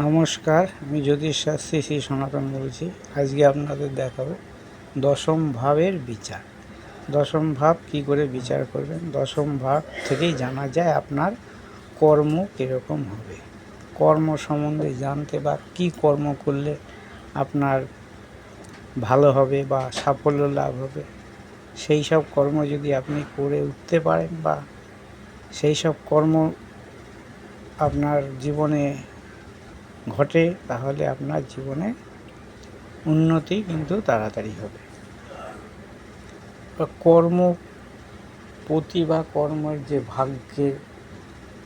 নমস্কার, আমি জ্যোতিষ শাস্ত্রী শ্রী সনাতন বলছি। আজকে আপনাদের দেখাবো দশম ভাবের বিচার। দশম ভাব কি করে বিচার করবেন? দশম ভাব থেকেই জানা যায় আপনার কর্ম কীরকম হবে। কর্ম সম্বন্ধে জানতে বা কি কর্ম করলে আপনার ভালো হবে বা সাফল্য লাভ হবে, সেই সব কর্ম যদি আপনি করে উঠতে পারেন বা সেই সব কর্ম আপনার জীবনে ঘটে, তাহলে আপনার জীবনে উন্নতি কিন্তু তাড়াতাড়ি হবে। কর্ম প্রতি বা কর্মের যে ভাগ্যের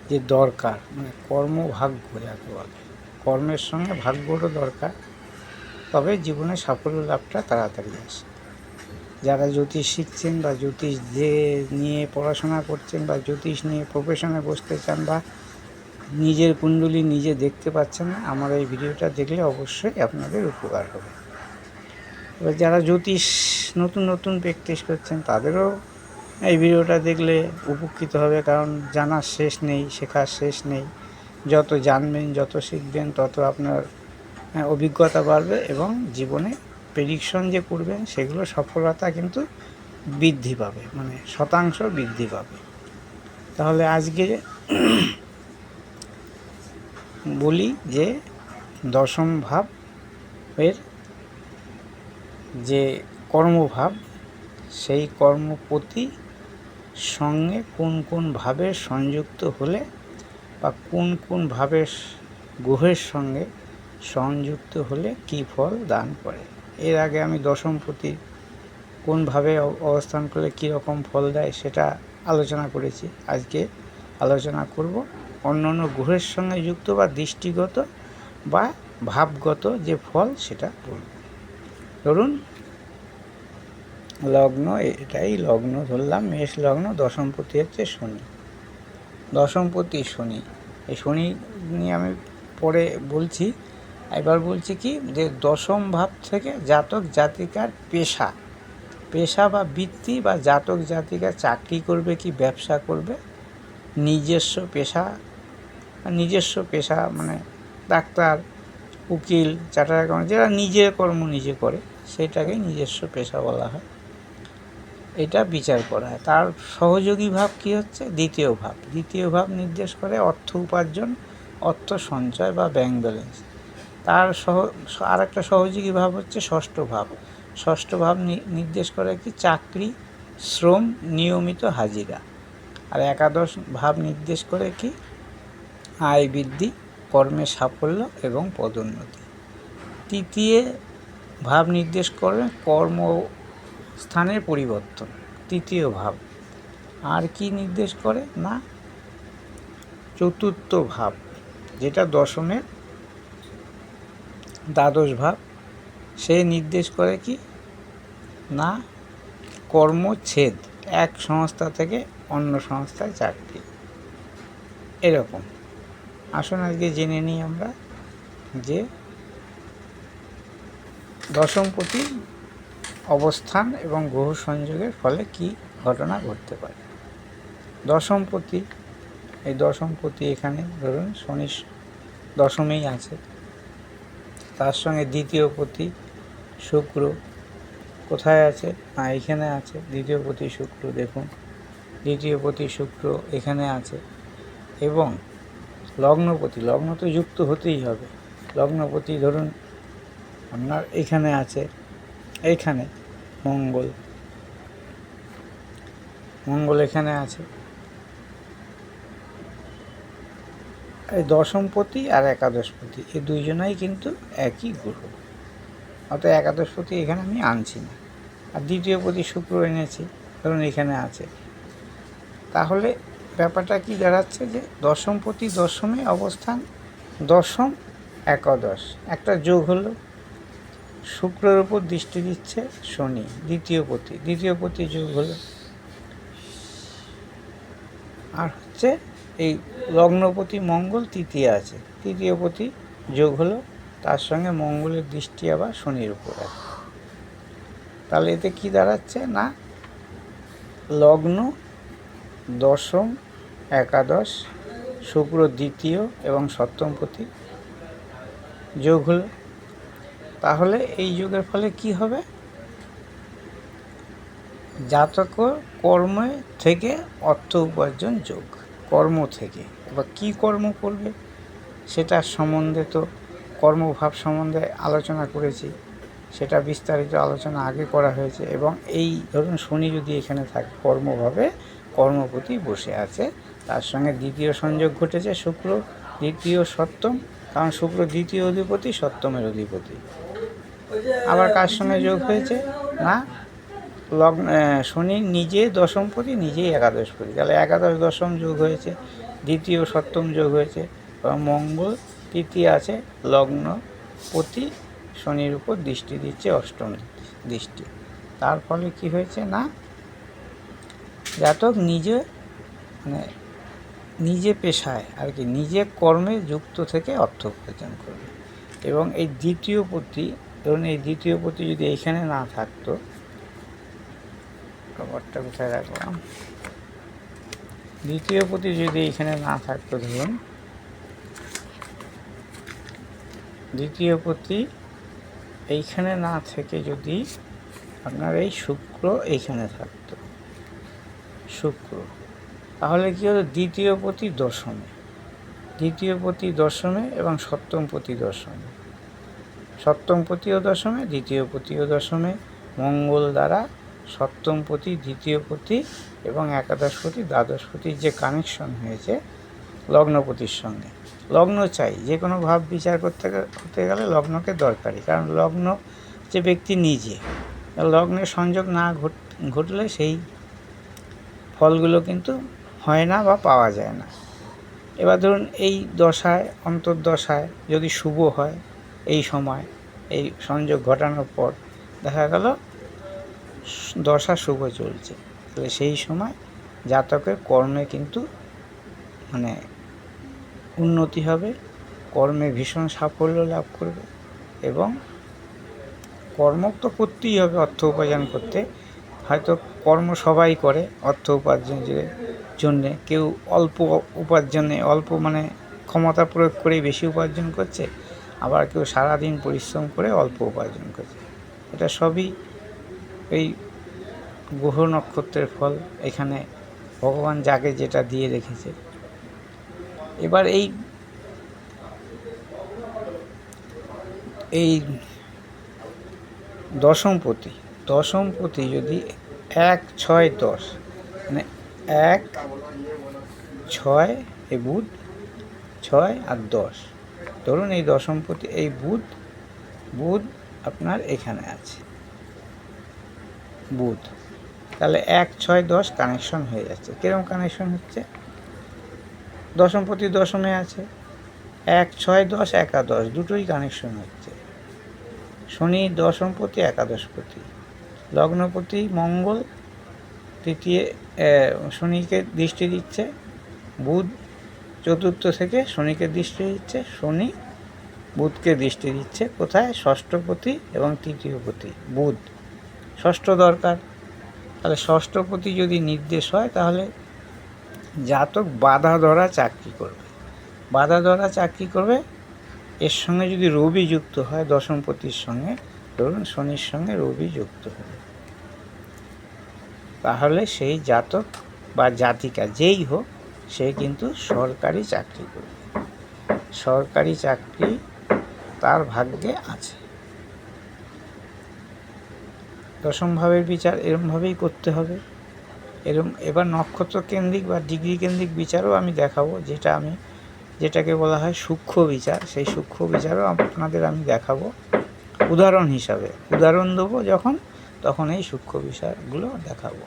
যে দরকার মানে কর্ম ভাগ্য যাকে বলে, কর্মের সঙ্গে ভাগ্যরও দরকার, তবে জীবনে সাফল্য লাভটা তাড়াতাড়ি আসে। যারা জ্যোতিষ শিখছেন বা জ্যোতিষ যে নিয়ে পড়াশোনা করছেন বা জ্যোতিষ নিয়ে প্রফেশনে বসতে চান বা নিজের কুণ্ডলী নিজে দেখতে পাচ্ছেন না, আমার এই ভিডিওটা দেখলে অবশ্যই আপনাদের উপকার হবে। এবার যারা জ্যোতিষ, নতুন নতুন প্র্যাকটিস করছেন, তাদেরও এই ভিডিওটা দেখলে উপকৃত হবে, কারণ জানার শেষ নেই, শেখার শেষ নেই। যত জানবেন, যত শিখবেন, তত আপনার অভিজ্ঞতা বাড়বে এবং জীবনে প্রেডিকশন যে করবেন, সেগুলো সফলতা কিন্তু বৃদ্ধি পাবে মানে শতাংশ বৃদ্ধি পাবে। তাহলে আজকে বলি যে দশম ভাব এর যে কর্মভাব, সেই কর্মপতি সঙ্গে কোন কোন ভাবে সংযুক্ত হলে বা কোন কোন ভাবের গ্রহের সঙ্গে সংযুক্ত হলে কি ফল দান করে? এর আগে আমি দশমপতি কোনভাবে অবস্থান করলে কী রকম ফল দেয় সেটা আলোচনা করেছি। আজকে আলোচনা করব অন্য অন্য গ্রহের সঙ্গে যুক্ত বা দৃষ্টিগত বা ভাবগত যে ফল, সেটা বলব। ধরুন, লগ্ন, এটাই লগ্ন ধরলাম, মেষ লগ্ন দশমপতি হচ্ছে শনি। দশমপতি শনি। এই শনি নিয়ে আমি পরে বলছি, এবার বলছি কি, যে দশম ভাব থেকে জাতক জাতিকার পেশা। পেশা বা বৃত্তি বা জাতক জাতিকা চাকরি করবে কি, ব্যবসা করবে? নিজস্ব পেশা নিজস্ব পেশা মানে ডাক্তার, উকিল চার্টার অ্যাকাউন্ট যারা নিজের কর্ম নিজে করে সেটাকেই নিজস্ব পেশা বলা হয়। এটা বিচার করা হয়। তার সহযোগী ভাব কি হচ্ছে? দ্বিতীয় ভাব। দ্বিতীয় ভাব নির্দেশ করে অর্থ উপার্জন, অর্থ সঞ্চয় বা ব্যাংক ব্যালেন্স তার সহ আর একটা সহযোগী ভাব হচ্ছে ষষ্ঠ ভাব। ষষ্ঠ ভাব নির্দেশ করে কি? চাকরি, শ্রম, নিয়মিত হাজিরা। আর একাদশ ভাব নির্দেশ করে কি? আয় বৃদ্ধি, কর্মে সাফল্য এবং পদোন্নতি। তৃতীয় ভাব নির্দেশ করে কর্মস্থানের পরিবর্তন। তৃতীয় ভাব। আর কি নির্দেশ করে? না, চতুর্থ ভাব, যেটা দশমের দ্বাদশ ভাব। সে নির্দেশ করে কি? না, কর্মচ্ছেদ। এক সংস্থা থেকে অন্য সংস্থায় চাকরি। এরকম। আসুন আজকে জেনে নিই আমরা যে দশমপতি অবস্থান এবং গ্রহ সংযোগের ফলে কি ঘটনা ঘটতে পারে। দশমপতি, এই দশমপতি এখানে ধরুন শনি দশমেই আছে। তার সঙ্গে দ্বিতীয় পতি শুক্র কোথায় আছে? না, এখানে আছে। দ্বিতীয় পতি শুক্র, দেখুন। দ্বিতীয় পতি শুক্র এখানে আছে। এবং লগ্নপতি, লগ্ন তো যুক্ত হতেই হবে। লগ্নপতি ধরুন আপনার এখানে আছে এইখানে মঙ্গল। মঙ্গল এখানে আছে। এই দশমপতি আর একাদশপতি এই দুইজনাই কিন্তু একই গ্রহ। অর্থাৎ একাদশপতি এখানে আমি আনছি না। আর দ্বিতীয় পতি শুক্র এনেছি, ধরুন এখানে আছে। তাহলে ব্যাপারটা কি দাঁড়াচ্ছে যে দশমপতি দশমে অবস্থান, দশম একাদশ। একটা যোগ হলো। শুক্রের উপর দৃষ্টি দিচ্ছে শনি, দ্বিতীয় পতি দ্বিতীয় পতি যোগ হলো। আর হচ্ছে এই লগ্নপতি মঙ্গল তৃতীয় আছে। তৃতীয় পতি যোগ হলো, তার সঙ্গে মঙ্গলের দৃষ্টি আবার শনির উপর তাহলে এতে কি দাঁড়াচ্ছে না? লগ্ন দশম, একাদশ, শুক্র দ্বিতীয় এবং সপ্তমপতি যোগ হলো। তাহলে এই যোগের ফলে কি হবে? জাতক কর্ম থেকে অর্থ উপার্জন যোগ। কর্ম থেকে। বা কী কর্ম করবে? সেটার সম্বন্ধে তো কর্মভাব সম্বন্ধে আলোচনা করেছি। সেটা বিস্তারিত আলোচনা আগে করা হয়েছে এবং এই ধরুন শনি যদি এখানে থাকে কর্মভাবে কর্মপতি বসে আছে। তার সঙ্গে দ্বিতীয় সংযোগ ঘটেছে শুক্র, দ্বিতীয় সপ্তম, কারণ শুক্র দ্বিতীয় অধিপতি, সপ্তমের অধিপতি। আবার কার সঙ্গে যোগ হয়েছে? না লগ্ন শনি নিজে দশমপতি নিজেই একাদশপতি। তাহলে একাদশ দশম যোগ হয়েছে, দ্বিতীয় সপ্তম যোগ হয়েছে মঙ্গল তৃতীয় আছে লগ্ন শনির উপর দৃষ্টি দিচ্ছে অষ্টম দৃষ্টি। তার ফলে কি হয়েছে না? জাতক নিজে মানে নিজে পেশায় আর কি, নিজে কর্মে যুক্ত থেকে অর্থ উপার্জন করবে। এবং এই দ্বিতীয় পতি, ধরুন এই দ্বিতীয় পতি যদি এইখানে না থাকতো খবরটা কোথায় রাখলাম? দ্বিতীয় পতি যদি এইখানে না থাকতো, ধরুন, দ্বিতীয় পতি এইখানে না থেকে যদি আপনার এই শুক্র এইখানে থাকতো। শুক্র। তাহলে কি হলো? দ্বিতীয় পতি দশমে। দ্বিতীয় পতি দশমে এবং সপ্তম পতি দশমে। সপ্তম পতিও দশমে, দ্বিতীয় পতিও দশমে, মঙ্গল দ্বারা সপ্তম পতি দ্বিতীয় পতি এবং একাদশপতি দ্বাদশপতির যে কানেকশন হয়েছে লগ্নপতির সঙ্গে। লগ্ন চাই, যে কোনো ভাব বিচার করতে হতে গেলে লগ্নকে দরকারি। কারণ লগ্ন যে ব্যক্তি নিজে। লগ্নের সংযোগ না ঘটলে সেই ফলগুলো কিন্তু হয় না বা পাওয়া যায় না। এবার ধরুন এই দশায়, অন্তর্দশায় যদি শুভ হয় এই সময়, এই সংযোগ ঘটানোর পর দেখা গেল দশা শুভ চলছে। তাহলে সেই সময় জাতকের কর্মে কিন্তু মানে উন্নতি হবে, কর্মে ভীষণ সাফল্য লাভ করবে এবং কর্ম তো করতেই হবে অর্থ উপার্জন করতে। হয়তো কর্ম সবাই করে, অর্থ উপার্জনের জন্যে। কেউ অল্প উপার্জনে, অল্প মানে ক্ষমতা প্রয়োগ করেই বেশি উপার্জন করছে, আবার কেউ সারাদিন পরিশ্রম করে অল্প উপার্জন করছে। এটা সবই এই গ্রহ নক্ষত্রের ফল। এখানে ভগবান যাকে যেটা দিয়ে রেখেছে। এবার এই এই দশমপতি দশমপতি যদি এক ছয় দশ মানে এক ছয় এই বুধ, ছয় আর দশ। ধরুন এই দশমপতি, এই বুধ বুধ আপনার এখানে আছে। বুধ। তাহলে এক ছয় দশ কানেকশন হয়ে যাচ্ছে। কীরকম কানেকশন হচ্ছে? দশমপতি দশমে আছে। এক ছয় দশ, একাদশ, দুটোই কানেকশন হচ্ছে। শনি দশমপতি, একাদশপতি। লগ্নপতি মঙ্গল তৃতীয় শনিকে দৃষ্টি দিচ্ছে, বুধ চতুর্থ থেকে শনিকে দৃষ্টি দিচ্ছে, শনি বুধকে দৃষ্টি দিচ্ছে, কোথায়? ষষ্ঠপতি এবং তৃতীয়পতি, বুধ। ষষ্ঠ দরকার। তাহলে ষষ্ঠপতি যদি নির্দেশ হয়, তাহলে জাতক বাধা ধরা চাকরি করবে। বাধা ধরা চাকরি করবে, এর সঙ্গে যদি রবি যুক্ত হয়, দশমপতির সঙ্গে, ধরুন শনির সঙ্গে রবি যুক্ত হবে। তাহলে সেই জাতক বা জাতিকা যেই হোক, সে কিন্তু সরকারি চাকরি করবে। সরকারি চাকরি তার ভাগ্যে আছে। দশম ভাবের বিচার এরমভাবেই করতে হবে। এরম এবার নক্ষত্র কেন্দ্রিক বা ডিগ্রি কেন্দ্রিক বিচারও আমি দেখাবো, যেটা আমি, যেটাকে বলা হয় সূক্ষ্ম বিচার। সেই সূক্ষ্ম বিচারও আপনাদের আমি দেখাবো। উদাহরণ হিসাবে, উদাহরণ দেবো যখন তখন এই সূক্ষ্ম বিষয়গুলো দেখাবো।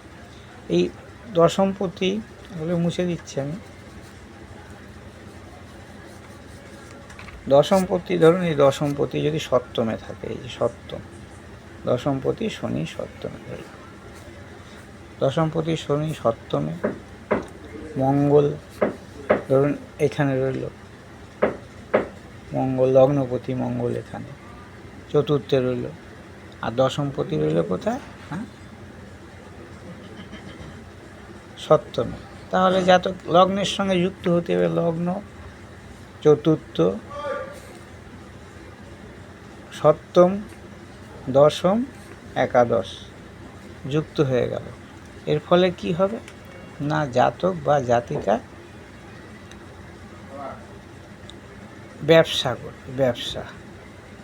এই দশমপতি ওগুলো মুছে দিচ্ছি আমি। দশমপতি, ধরুন এই দশমপতি যদি সপ্তমে থাকে, এই যে সপ্তম, দশমপতি শনি সপ্তমে, এই। দশমপতি শনি সপ্তমে, মঙ্গল, ধরুন এখানে রইল, মঙ্গল, লগ্নপতি মঙ্গল এখানে, চতুর্থে রইল আর দশমপতি রইল কোথায়? হ্যাঁ? সপ্তমে। তাহলে জাতক লগ্নের সঙ্গে যুক্ত হতে হবে লগ্ন, চতুর্থ, সপ্তম, দশম, একাদশ। যুক্ত হয়ে গেল। এর ফলে কি হবে? না জাতক বা জাতিকা ব্যবসা করবে, ব্যবসা।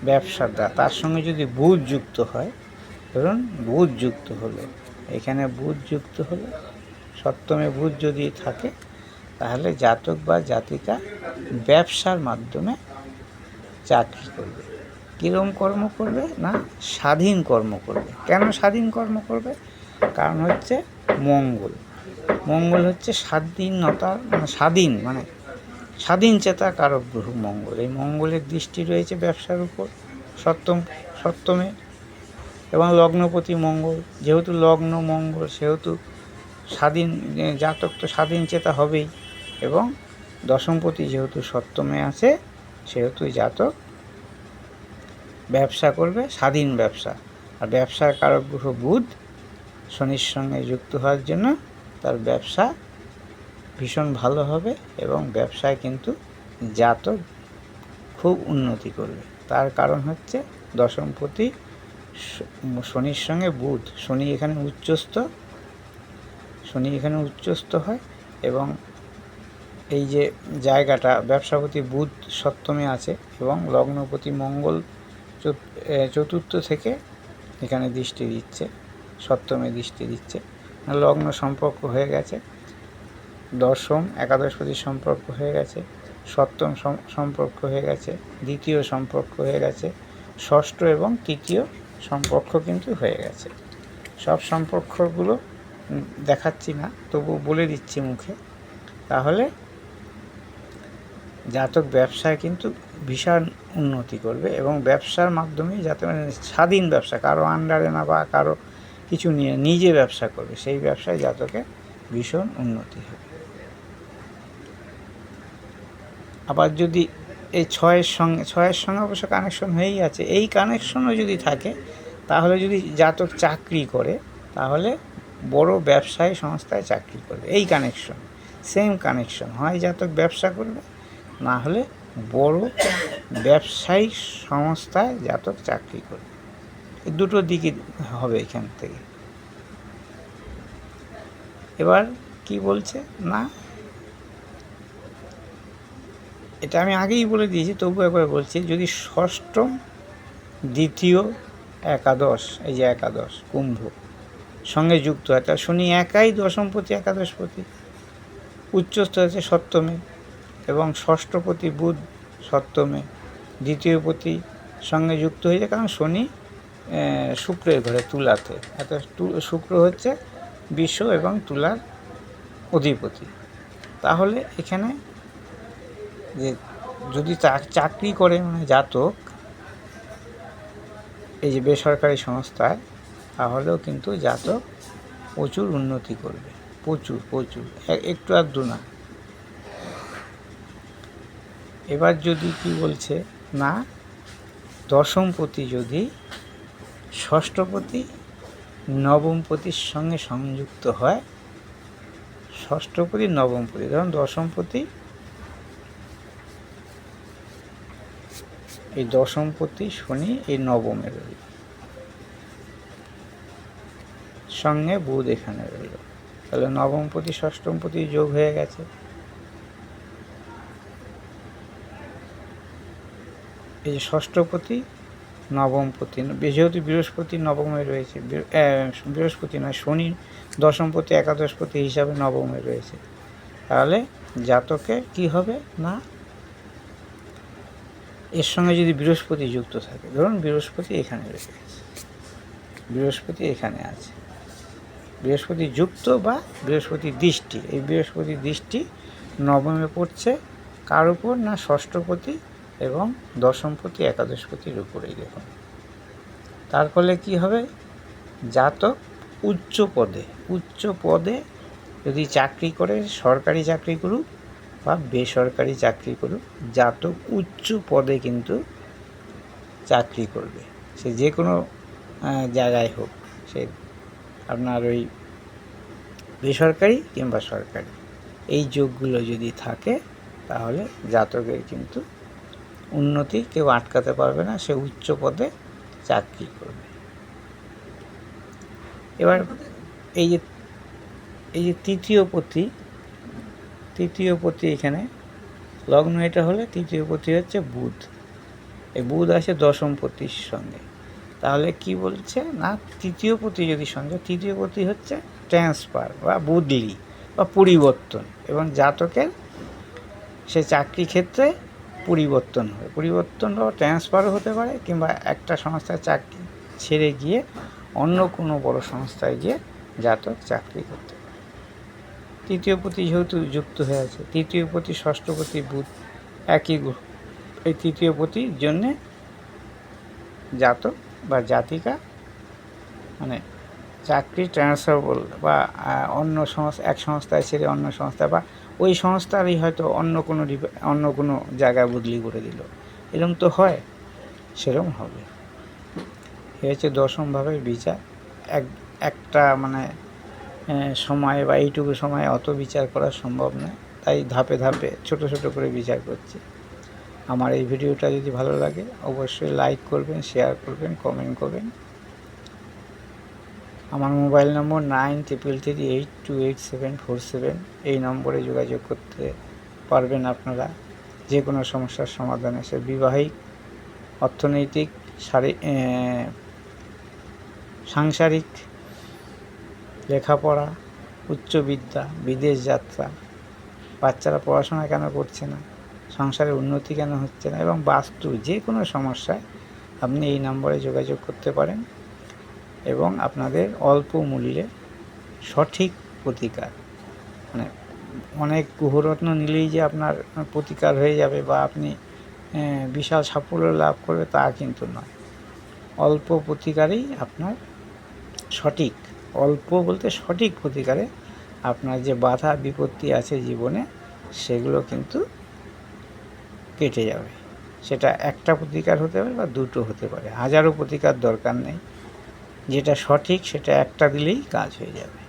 ব্যবসাটা, তার সঙ্গে যদি বুধ যুক্ত হয়, ধরুন বুধ যুক্ত হলো, এখানে বুধ যুক্ত হলো, সপ্তমে বুধ যদি থাকে, তাহলে জাতক বা জাতিকা ব্যবসার মাধ্যমে চাকরি করবে। কীরম কর্ম করবে না স্বাধীন কর্ম করবে? কেন স্বাধীন কর্ম করবে? কারণ হচ্ছে মঙ্গল। মঙ্গল হচ্ছে স্বাধীনতার মানে স্বাধীন মানে স্বাধীন চেতা কারক গ্রহ মঙ্গল। এই মঙ্গলের দৃষ্টি রয়েছে ব্যবসার উপর, সপ্তম, সপ্তমে। এবং লগ্নপতি মঙ্গল, যেহেতু লগ্ন মঙ্গল, সেহেতু স্বাধীন জাতক তো স্বাধীন চেতা হবেই। এবং দশমপতি যেহেতু সপ্তমে আছে, সেহেতু জাতক ব্যবসা করবে, স্বাধীন ব্যবসা। আর ব্যবসার কারক গ্রহ বুধ, শনির সঙ্গে যুক্ত হওয়ার জন্য তার ব্যবসা ভীষণ ভালো হবে এবং ব্যবসায় কিন্তু জাতক খুব উন্নতি করবে। তার কারণ হচ্ছে দশমপতি শনির সঙ্গে বুধ। শনি এখানে উচ্চস্থ। শনি এখানে উচ্চস্থ হয় এবং এই যে জায়গাটা, ব্যবসাপতি বুধ সপ্তমে আছে এবং লগ্নপতি মঙ্গল চত- চতুর্থ থেকে এখানে দৃষ্টি দিচ্ছে, সপ্তমে দৃষ্টি দিচ্ছে। লগ্ন সম্পর্ক হয়ে গেছে। দশম একাদশপতির সম্পর্ক হয়ে গেছে, সপ্তম সম্পর্ক হয়ে গেছে, দ্বিতীয় সম্পর্ক হয়ে গেছে, ষষ্ঠ এবং তৃতীয় সম্পর্ক কিন্তু হয়ে গেছে। সব সম্পর্কগুলো দেখাচ্ছি না, তবু বলে দিচ্ছি মুখে। তাহলে জাতক ব্যবসায় কিন্তু ভীষণ উন্নতি করবে এবং ব্যবসার মাধ্যমে যাতে মানে স্বাধীন ব্যবসা, কারও আন্ডারে না বা কারও কিছু নিয়ে নিজে ব্যবসা করবে, সেই ব্যবসায় জাতকে ভীষণ উন্নতি হবে। আবার যদি এই ছয়ের সঙ্গে ছয়ের সঙ্গে অবশ্য কানেকশন হয়েই আছে, এই কানেকশনও যদি থাকে, তাহলে যদি জাতক চাকরি করে, তাহলে বড় ব্যবসায়ী সংস্থায় চাকরি করবে, এই কানেকশন সেম কানেকশন হয় জাতক ব্যবসা করবে, না হলে বড় ব্যবসায়িক সংস্থায় জাতক চাকরি করবে দুটো দিকই হবে এখান থেকে। এবার কি বলছে? না? এটা আমি আগেই বলে দিয়েছি, তবু একবার বলছি, যদি ষষ্ঠম, দ্বিতীয়, একাদশ, এই যে একাদশ, কুম্ভ, সঙ্গে যুক্ত হয়, তা শনি একাই দশমপতি একাদশপতি উচ্চস্থ আছে সপ্তমে, এবং ষষ্ঠপতি বুধ সপ্তমে দ্বিতীয়পতি সঙ্গে যুক্ত হয়েছে, কারণ শনি শুক্রের ঘরে তুলাতে, এত শুক্র হচ্ছে বিশ্ব এবং তুলার অধিপতি। তাহলে এখানে যে যদি চাকরি করে মানে জাতক, এই যে বেসরকারি সংস্থায় তাহলেও কিন্তু জাতক প্রচুর উন্নতি করবে। প্রচুর প্রচুর। একটু আধটু না। এবার যদি কি বলছে? না দশমপতি যদি ষষ্ঠপতি নবমপতির সঙ্গে সংযুক্ত হয় ষষ্ঠপতি নবমপতি ধরুন দশমপতি এই দশমপতি শনি, এই নবমে রইল। সঙ্গে বুধ এখানে রইল। তাহলে নবমপতি ষষ্ঠমপতি যোগ হয়ে গেছে। এই যে ষষ্ঠপতি নবমপতি যেহেতু বৃহস্পতি নবমে রয়েছে বৃহস্পতি নয়, শনি দশমপতি একাদশপতি হিসাবে নবমে রয়েছে। তাহলে জাতকে কি হবে না এর সঙ্গে যদি বৃহস্পতি যুক্ত থাকে, ধরুন বৃহস্পতি এখানে রয়েছে বৃহস্পতি এখানে আছে। বৃহস্পতি যুক্ত বা বৃহস্পতি দৃষ্টি, এই বৃহস্পতি দৃষ্টি নবমে পড়ছে কার উপর না ষষ্ঠপতি এবং দশমপতি, একাদশপতির উপরেই দেখুন। তার ফলে কী হবে? জাতক উচ্চ পদে উচ্চ পদে যদি চাকরি করে, সরকারি চাকরি করুক বা বেসরকারি চাকরি করুক, জাতক উচ্চ পদে কিন্তু চাকরি করবে। সে যে কোনো জায়গায় হোক, সে আপনার ওই বেসরকারি কিংবা সরকারি, এই যোগগুলো যদি থাকে, তাহলে জাতকের কিন্তু উন্নতি কেউ আটকাতে পারবে না, সে উচ্চ পদে চাকরি করবে। এবার এই যে এই যে তৃতীয় পতি তৃতীয় পতি এখানে। লগ্ন এটা হলে তৃতীয় পতি হচ্ছে বুধ। এই বুধ আছে দশম পতির সঙ্গে। তাহলে কি বলছে? না, তৃতীয় পতি যদি সঙ্গে, তৃতীয় পতি হচ্ছে ট্রান্সফার বা বদলি বা পরিবর্তন এবং জাতকের সে চাকরি ক্ষেত্রে পরিবর্তন হবে। পরিবর্তন বা ট্রান্সফারও হতে পারে কিংবা একটা সংস্থায় চাকরি ছেড়ে গিয়ে অন্য কোনো বড় সংস্থায় গিয়ে জাতক চাকরি করতে তৃতীয় পতি যেহেতু যুক্ত হয়ে আছে, তৃতীয় পতি, ষষ্ঠ পতি, বুধ একই গ্রহ। এই তৃতীয় পতির জন্যে জাতক বা জাতিকা মানে চাকরি ট্রান্সফার বা অন্য সংস্থা, এক সংস্থায় ছেড়ে অন্য সংস্থা বা ওই সংস্থারই হয়তো অন্য কোনো অন্য কোনো জায়গায় বদলি করে দিল। এরকম তো হয়, সেরকম হবে। এ হচ্ছে দশম ভাবের বিচার। এক, একটা মানে সময় বা এইটুকু সময় অত বিচার করা সম্ভব নয় তাই ধাপে ধাপে, ছোট ছোট করে বিচার করছি। আমার এই ভিডিওটা যদি ভালো লাগে, অবশ্যই লাইক করবেন শেয়ার করবেন কমেন্ট করবেন। আমার mobile number nine triple three eight two eight seven four seven এই নম্বরে যোগাযোগ করতে পারবেন আপনারা। যে কোনো সমস্যার সমাধানে সে বিবাহিক, অর্থনৈতিক সাংসারিক লেখাপড়া, উচ্চবিদ্যা, বিদেশ যাত্রা। বাচ্চারা পড়াশোনা কেন করছে না? সংসারের উন্নতি কেন হচ্ছে না? এবং বাস্তু যে কোনো সমস্যায় আপনি এই নম্বরে যোগাযোগ করতে পারেন এবং আপনাদের অল্প মূল্যে সঠিক প্রতিকার। মানে অনেক গুহরত্ন নিলেই যে আপনার প্রতিকার হয়ে যাবে বা আপনি বিশাল সাফল্য লাভ করবে তা কিন্তু নয়। অল্প প্রতিকারেই আপনার সঠিক অল্প বলতে সঠিক প্রতিকারে আপনার যে বাধা বিপত্তি আছে জীবনে, সেগুলো কিন্তু কেটে যাবে। সেটা একটা প্রতিকার হতে পারে বা দুটো হতে পারে। হাজারো প্রতিকার দরকার নেই। যেটা সঠিক, সেটা একটা দিলেই কাজ হয়ে যাবে।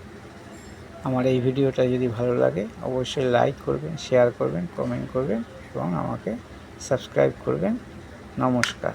আমার এই ভিডিওটা যদি ভালো লাগে, অবশ্যই লাইক করবেন শেয়ার করবেন কমেন্ট করবেন এবং আমাকে সাবস্ক্রাইব করবেন। নমস্কার।